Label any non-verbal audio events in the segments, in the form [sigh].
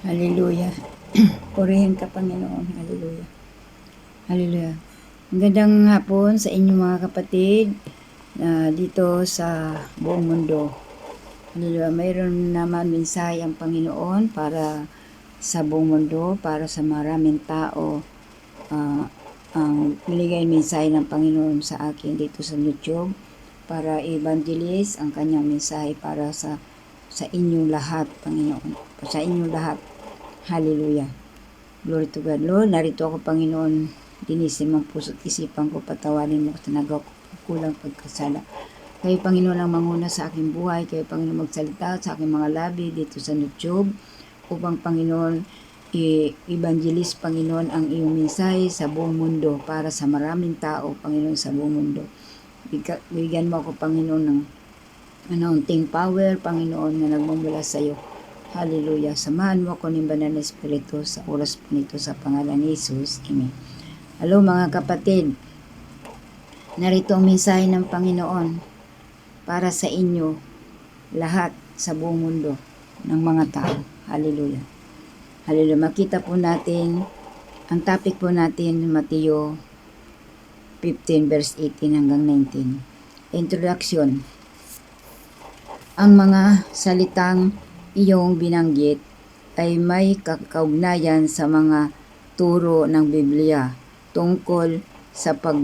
Hallelujah. [clears throat] Purihin ka, Panginoon. Hallelujah. Hallelujah. Magandang hapon sa inyong mga kapatid na dito sa buong mundo. Hallelujah. Mayroon naman mensahe ang Panginoon para sa buong mundo, para sa maraming tao. Ah, ang binigay mensahe ng Panginoon sa akin dito sa YouTube para evangelist ang kanyang mensahe para sa sa inyong lahat, Panginoon. Sa inyong lahat. Hallelujah. Glory to God. Lord, narito ako, Panginoon. Dinisim ang puso't isipan ko. Patawarin mo sa nagawa ko kulang pagkasala. Kayo, Panginoon, ang manguna sa aking buhay. Kayo, Panginoon, magsalita sa aking mga labi dito sa YouTube upang, Panginoon, i-evangelist, Panginoon, ang iyong mensahe sa buong mundo para sa maraming tao, Panginoon, sa buong mundo. Bigyan mo ako, Panginoon, ng anointing power, Panginoon, na nagmumula sa iyo. Hallelujah. Samahan mo ako ng banal na Espiritu sa oras po nito sa pangalan ni Jesus. Amen. Hello mga kapatid. Narito ang mensahe ng Panginoon para sa inyo lahat sa buong mundo ng mga tao. Hallelujah. Hallelujah. Makita po natin ang topic po natin Mateo 15 verse 18 hanggang 19. Introduction. Ang mga salitang iyong binanggit ay may kaugnayan sa mga turo ng Biblia tungkol sa pag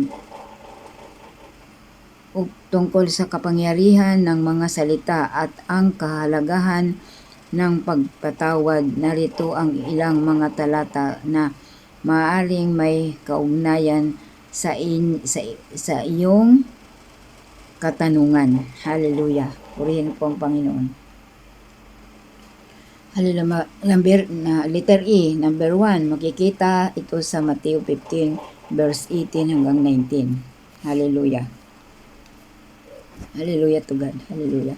tungkol sa kapangyarihan ng mga salita at ang kahalagahan ng pagpatawad. Narito ang ilang mga talata na maaring may kaugnayan sa in, sa, sa iyong katanungan. Hallelujah. Purihin po ang Panginoon. Ma- Number, na, letter E, number 1, makikita ito sa Mateo 15, verse 18 hanggang 19. Hallelujah. Hallelujah to God. Hallelujah.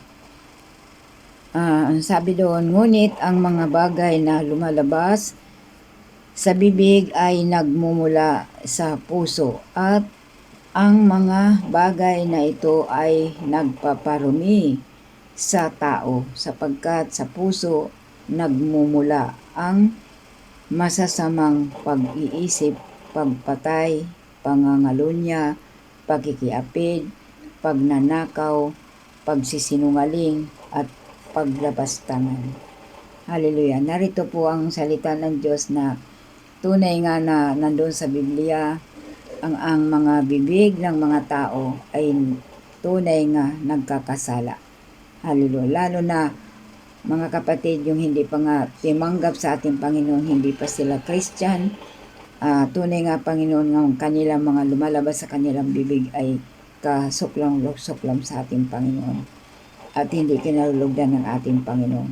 Ah, ang sabi doon, ngunit ang mga bagay na lumalabas sa bibig ay nagmumula sa puso at ang mga bagay na ito ay nagpaparumi sa tao sapagkat sa puso nagmumula ang masasamang pag-iisip, pagpatay, pangangalunya, pagkikiapid, pagnanakaw, pagsisinungaling at paglabastangan. Hallelujah. Narito po ang salita ng Diyos na tunay nga na nandun sa Biblia ang ang mga bibig ng mga tao ay tunay nga nagkakasala. Hallelujah. Lalo na mga kapatid yung hindi pa nga timanggap sa ating Panginoon, hindi pa sila Christian. Ah, tunay nga Panginoon ang kanilang mga lumalabas sa kanilang bibig ay kasuklam-suklam sa ating Panginoon at hindi kinalulugdan ng ating Panginoon.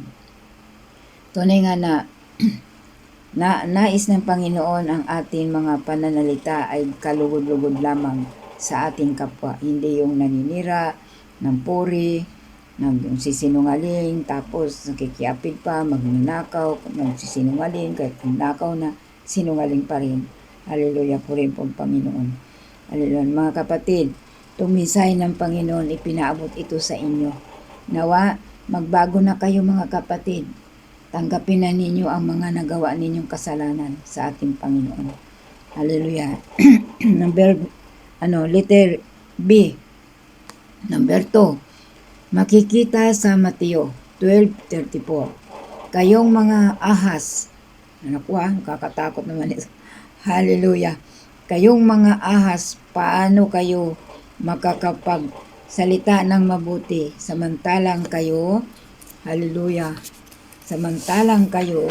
Tunay nga na [clears throat] na nais ng Panginoon ang ating mga pananalita ay kalugod-lugod lamang sa ating kapwa, hindi yung naninira ng puri, nagsisinungaling, tapos nakikiapid pa, magnanakaw, nagsisinungaling, kahit nakaw na, sinungaling pa rin. Hallelujah po rin po ang Panginoon. Hallelujah. Mga kapatid, tumisay ng Panginoon, ipinaabot ito sa inyo. Nawa, magbago na kayo mga kapatid. Tanggapin na ninyo ang mga nagawa ninyong kasalanan sa ating Panginoon. Hallelujah. [clears throat] Number, ano, letter B. Number 2. Makikita sa Mateo 12.34. Kayong mga ahas. Ano ko ah, kakatakot naman ito. [laughs] Hallelujah. Kayong mga ahas, paano kayo makakapag salita ng mabuti samantalang kayo, hallelujah, samantalang kayo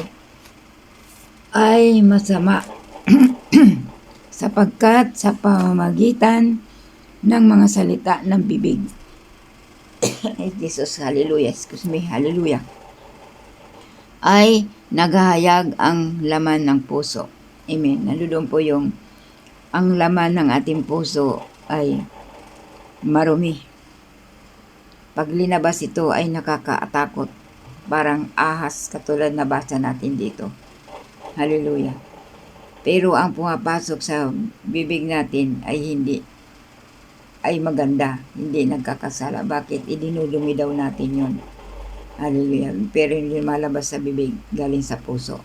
ay masama [clears throat] sapagkat sa pamamagitan ng mga salita ng bibig. [coughs] Jesus, hallelujah, excuse me, hallelujah, ay naghahayag ang laman ng puso. Amen. Nandoon po yung ang laman ng ating puso ay marumi. Pag linabas ito ay nakakaatakot. Parang ahas katulad na basa natin dito. Hallelujah. Pero ang pumapasok sa bibig natin ay hindi ay maganda, hindi nagkakasala. Bakit? Idinudumi daw natin yon. Hallelujah. Pero hindi lumalabas sa bibig, galing sa puso.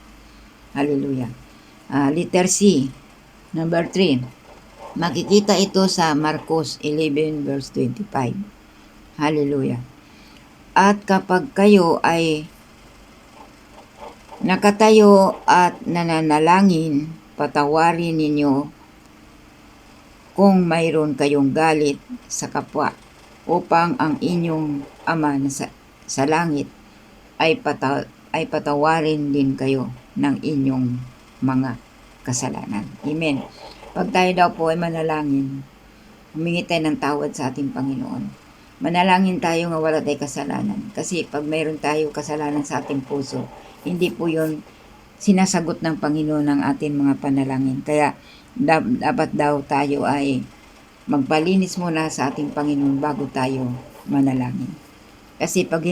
Hallelujah. Ah, letter C, number 3. Makikita ito sa Marcos 11 verse 25. Hallelujah. At kapag kayo ay nakatayo at nananalangin, patawarin ninyo kung mayroon kayong galit sa kapwa upang ang inyong ama sa, sa langit ay, pata, ay patawarin din kayo ng inyong mga kasalanan. Amen. Pag tayo daw po ay manalangin, humingi tayo ng tawad sa ating Panginoon. Manalangin tayo nga wala tayong kasalanan. Kasi pag mayroon tayo kasalanan sa ating puso, hindi po yun sinasagot ng Panginoon ang ating mga panalangin. Kaya dapat daw tayo ay magpalinis muna sa ating Panginoon bago tayo manalangin. Kasi pag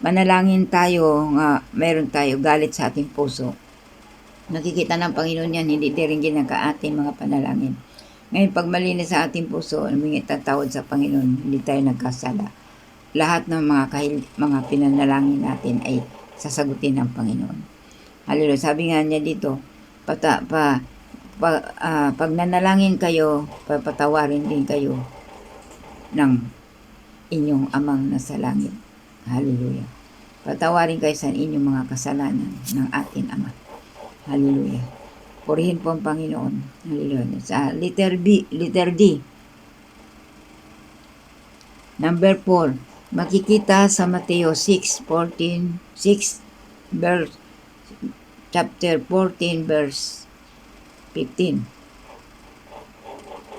manalangin tayo nga mayroon tayo galit sa ating puso, nakikita ng Panginoon yan, hindi din rin ginaka ating mga panalangin. Ngayon, pag malinis sa ating puso, humingi ng tawad sa Panginoon, hindi tayo nagkasala. Lahat ng mga, kahil, mga pinanalangin natin ay sasagutin ng Panginoon. Hallelujah. Sabi nga niya dito, pata, pa, pa, ah, pag nanalangin kayo, papatawarin din kayo ng inyong amang nasa langit. Hallelujah. Patawarin kayo sa inyong mga kasalanan ng ating Ama. Hallelujah. Purihin po ang Panginoon. Hallelujah. Sa letter B, letter D. Number 4. Makikita sa Mateo 6:14, 6 verse chapter 14 verse 15.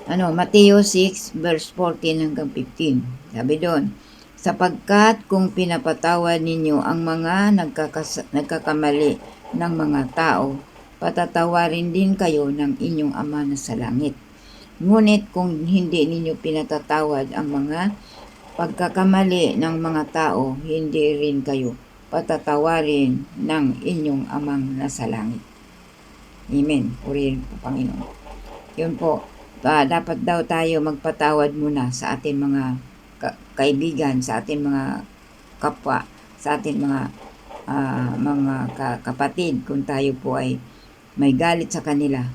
Ano, Mateo 6 verse 14 hanggang 15. Sabi doon, sapagkat kung pinapatawad ninyo ang mga nagkakas- nagkakamali ng mga tao, patatawarin din kayo ng inyong Ama na sa langit. Ngunit kung hindi ninyo pinatatawad ang mga pagkakamali ng mga tao, hindi rin kayo patatawarin ng inyong amang nasa langit. Amen. Purihin po, Panginoon. Yun po, ah, dapat daw tayo magpatawad muna sa ating mga ka- kaibigan, sa ating mga kapwa, sa ating mga ah, mga ka- kapatid kung tayo po ay may galit sa kanila.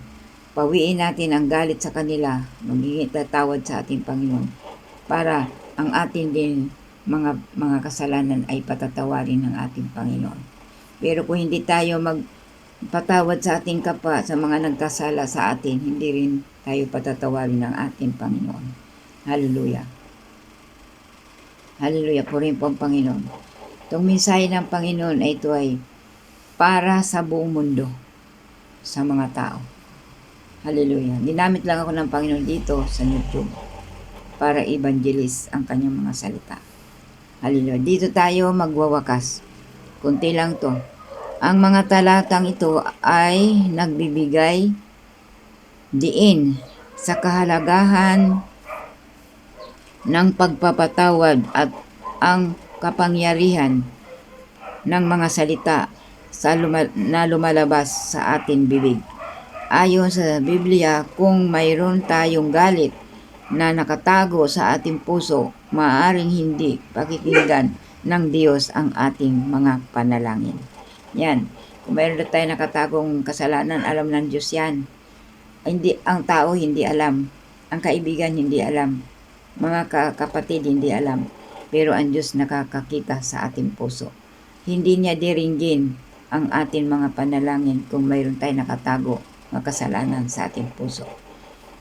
Pawiin natin ang galit sa kanila, magiging tatawad sa ating Panginoon para ang atin din mga mga kasalanan ay patatawarin ng ating Panginoon. Pero kung hindi tayo magpatawad sa ating kapwa sa mga nagkasala sa atin, hindi rin tayo patatawarin ng ating Panginoon. Hallelujah. Hallelujah. Purin po ang Panginoon. Itong mensahe ng Panginoon ay ito ay para sa buong mundo, sa mga tao. Hallelujah. Dinamit lang ako ng Panginoon dito sa YouTube para evangelist ang kanyang mga salita. Hallelujah. Dito tayo magwawakas. Kunti lang to. Ang mga talatang ito ay nagbibigay diin sa kahalagahan ng pagpapatawad at ang kapangyarihan ng mga salita sa luma- na lumalabas sa ating bibig. Ayon sa Biblia, kung mayroon tayong galit na nakatago sa ating puso, maaaring hindi pakikinggan ng Diyos ang ating mga panalangin. Yan. Kung mayroon na tayo nakatagong kasalanan, alam ng Diyos yan. Hindi, ang tao hindi alam. Ang kaibigan hindi alam. Mga ka- kapatid hindi alam. Pero ang Diyos nakakakita sa ating puso. Hindi niya diringgin ang ating mga panalangin kung mayroon tayo nakatago ng kasalanan sa ating puso.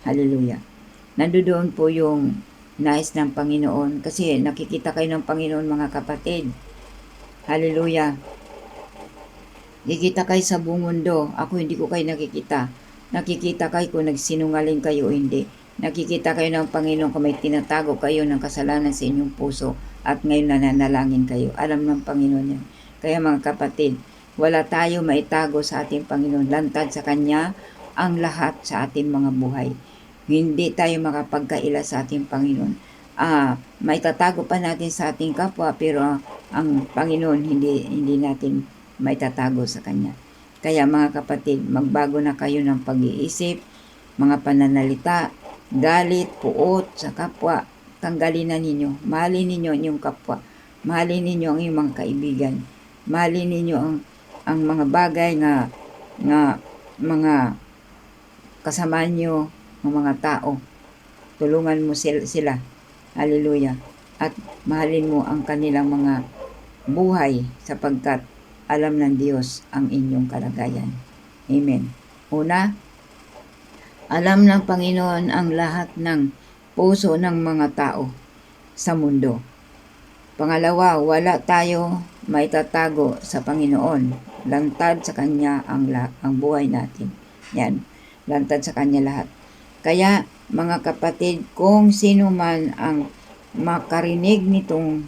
Hallelujah. Nandoon po yung nais ng Panginoon kasi nakikita kayo ng Panginoon mga kapatid. Hallelujah. Nakikita kayo sa buong mundo. Ako hindi ko kayo nakikita. Nakikita kayo kung nagsinungaling kayo o hindi. Nakikita kayo ng Panginoon kung may tinatago kayo ng kasalanan sa inyong puso at ngayon nananalangin kayo. Alam ng Panginoon yan. Kaya mga kapatid, wala tayo maitago sa ating Panginoon. Lantad sa Kanya ang lahat sa ating mga buhay. Hindi tayo makapagkaila sa ating Panginoon. Ah, may tatago pa natin sa ating kapwa pero ang Panginoon hindi hindi natin may tatago sa Kanya. Kaya mga kapatid, magbago na kayo ng pag-iisip, mga pananalita, galit, puot sa kapwa, tanggalin na ninyo. Mahalin ninyo inyong kapwa. Mahalin ninyo ang inyong mga kaibigan. Mahalin ninyo ang ang mga bagay nga nga mga kasama nyo ng mga tao. Tulungan mo sila, sila. Hallelujah. At mahalin mo ang kanilang mga buhay sapagkat alam ng Diyos ang inyong kalagayan. Amen. Una, alam ng Panginoon ang lahat ng puso ng mga tao sa mundo. Pangalawa, wala tayo maitatago sa Panginoon. Lantad sa Kanya ang, la- ang buhay natin. Yan. Lantad sa Kanya lahat. Kaya, mga kapatid, kung sino man ang makarinig nitong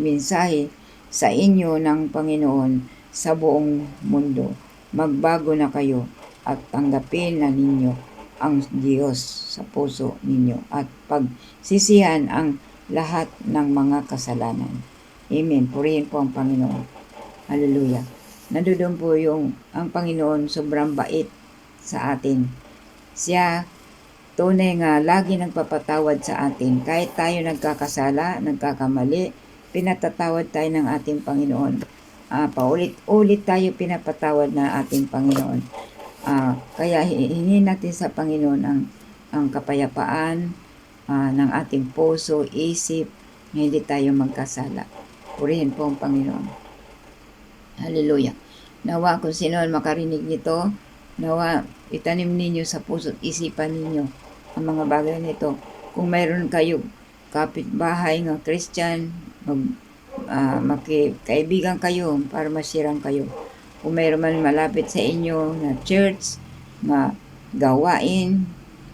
mensahe sa inyo ng Panginoon sa buong mundo, magbago na kayo at tanggapin na ninyo ang Diyos sa puso ninyo at pagsisihan ang lahat ng mga kasalanan. Amen. Purihin po ang Panginoon. Hallelujah. Nandoon po yung ang Panginoon sobrang bait sa atin. Siya tunay nga lagi nagpapatawad sa atin. Kahit tayo nagkakasala, nagkakamali, pinatatawad tayo ng ating Panginoon. Ah, paulit-ulit tayo pinapatawad na ating Panginoon. Ah, kaya hingin natin sa Panginoon ang ang kapayapaan ah, ng ating puso, isip, na hindi tayo magkasala. Purihin po ang Panginoon. Hallelujah. Nawa kung sino ang makarinig nito, nawa itanim ninyo sa puso at isipan ninyo ang mga bagay nito. Kung mayroon kayo kapitbahay nga Christian, mag, ah, makikaibigan kayo para masirang kayo. Kung mayroon man malapit sa inyo na church, na gawain,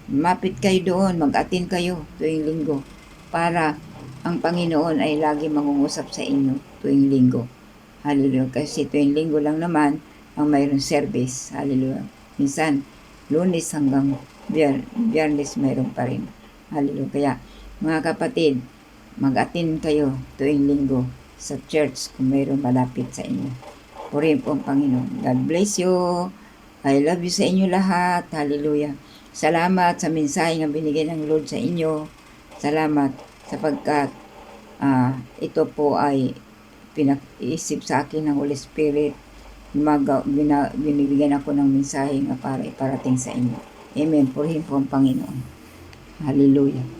mapit kayo doon, mag-atin kayo tuwing linggo para ang Panginoon ay lagi mangungusap sa inyo tuwing linggo. Hallelujah. Kasi tuwing linggo lang naman ang mayroong service. Hallelujah. Minsan, lunes hanggang biyer, biyernes mayroon pa rin. Hallelujah. Kaya, mga kapatid, mag-atin kayo tuwing linggo sa church kung mayroong malapit sa inyo. Purihin po ang Panginoon. God bless you. I love you sa inyo lahat. Hallelujah. Salamat sa mensahe nga binigay ng Lord sa inyo. Salamat sapagkat ah, ito po ay pinag-isip sa akin ng Holy Spirit. Maga, bina, binibigyan ako ng mensahe nga para iparating sa inyo. Amen. Purihin po ang Panginoon. Hallelujah.